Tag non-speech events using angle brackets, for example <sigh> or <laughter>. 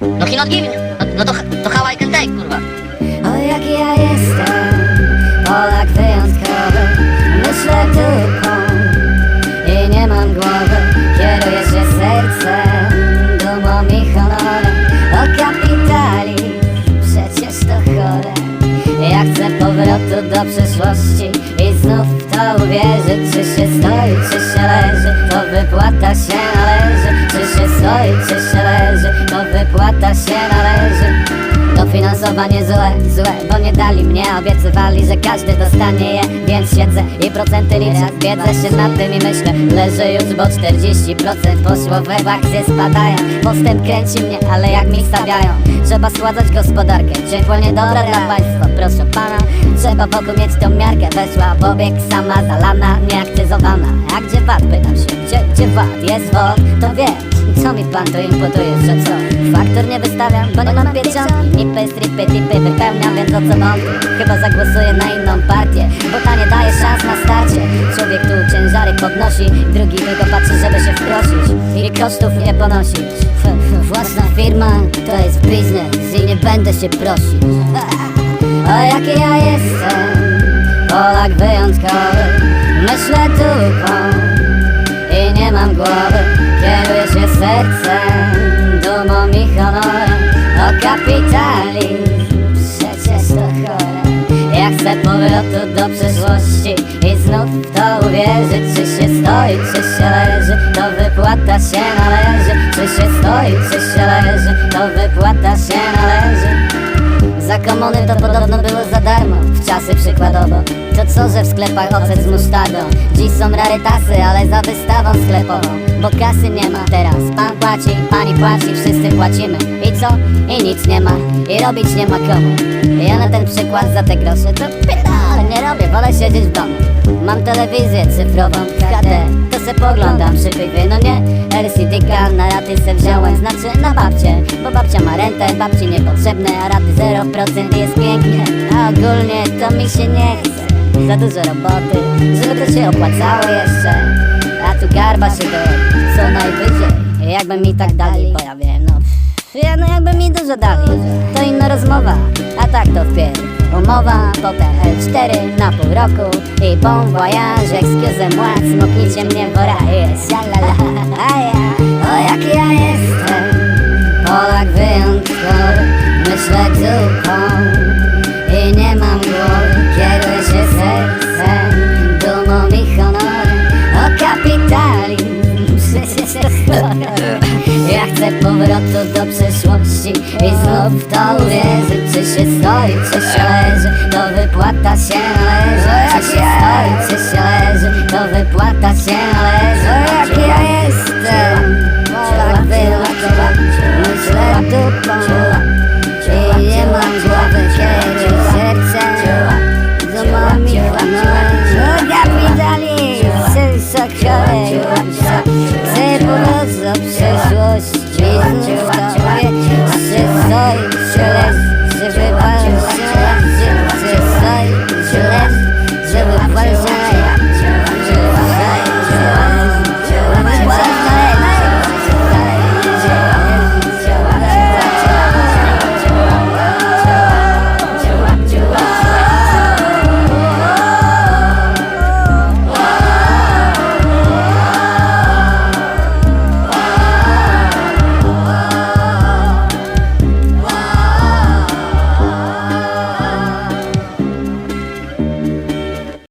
No he not giving. No, no to, to how I can take, kurwa. O jaki ja jestem, Polak wyjątkowy. Myślę tylko i nie mam głowy. Kieruję się sercem, dumą i honorem. O kapitalizm, przecież to chore. Ja chcę powrotu do przeszłości znów w to uwierzyć Czy się stoi, czy się leży. To wypłata się należy. Czy się stoi, czy się leży. To wypłata się należy. Dofinansowanie złe, złe, bo nie dali mnie. Obiecywali, że każdy dostanie je Więc siedzę i procenty liczę. Zbiedzę się nad tym i myślę Leżę już, bo 40% poszło we akcje spadają. Postęp kręci mnie, ale jak mi stawiają. Trzeba schładzać gospodarkę. Ciepło niedobra dla państwa, proszę pana Trzeba wokół mieć tą miarkę Weszła w obieg sama zalana, nieaktyzowana A gdzie VAT? Pytam się, gdzie, gdzie VAT? Jest WOT, to wie co mi pan tu imputuje, że co? Faktur nie wystawiam, bo nie mam pieczątki. Nipy, stripy, tipy wypełniam, więc o co wątpię Chyba zagłosuję na inną partię Bo ta nie daje szans na starcie. Człowiek tu ciężary podnosi Drugi tylko patrzy, żeby się wprosić. I kosztów nie ponosić. Własna firma to jest biznes I nie będę się prosić O jaki ja jestem. Polak wyjątkowy. Myślę tylko i nie mam głowy. Kieruję się sercem, dumą i honorem. O kapitalizm, przecież to chore Ja chcę powrotu do przeszłości I znów w to uwierzyć Czy się stoi, czy się leży To wypłata się należy. Czy się stoi, czy się leży To wypłata się należy za komuny to podobno było za darmo. W czasy przykładowo. To co, że w sklepach ocet z musztardą? Dziś są rarytasy, ale za wystawą sklepową. Bo kasy nie ma teraz. Pan płaci, pani płaci, wszyscy płacimy. I co? I nic nie ma. I robić nie ma komu. Ja na ten przykład za te grosze To nie robię, wolę siedzieć w domu. Mam telewizję cyfrową HD To se poglądam przy piwie, no nie? LCD-ka na raty se wziąłem. Znaczy na babcię, bo babcia ma rentę Babci niepotrzebne, a raty 0% jest pięknie. A ogólnie to mi się nie chce. Za dużo roboty, żeby to się opłacało jeszcze. A tu garba się do co najwyżej. Jakby mi tak dali, bo ja wiem, no ja no jakby mi dużo dali, to inna rozmowa. A tak to wpierw Umowa, potem L4 na pół roku I bon voyage, excuse moi Smoknijcie mnie w oraje, sialala <laughs> A ja, o jaki ja jestem Polak wyjątkowy Myślę tylko I nie mam głowy Kieruję się sercem Dumą i honorem O kapitalizm. Przecież <laughs> <laughs> Ja chcę powrotu do przeszłości I znów w to uwierzyć Czy się stoi, czy się leży To wypłata się należy Czy się stoi, czy się leży To wypłata się należy Jaki ja jestem Polak wyjątkowy Myślę dupą treating you.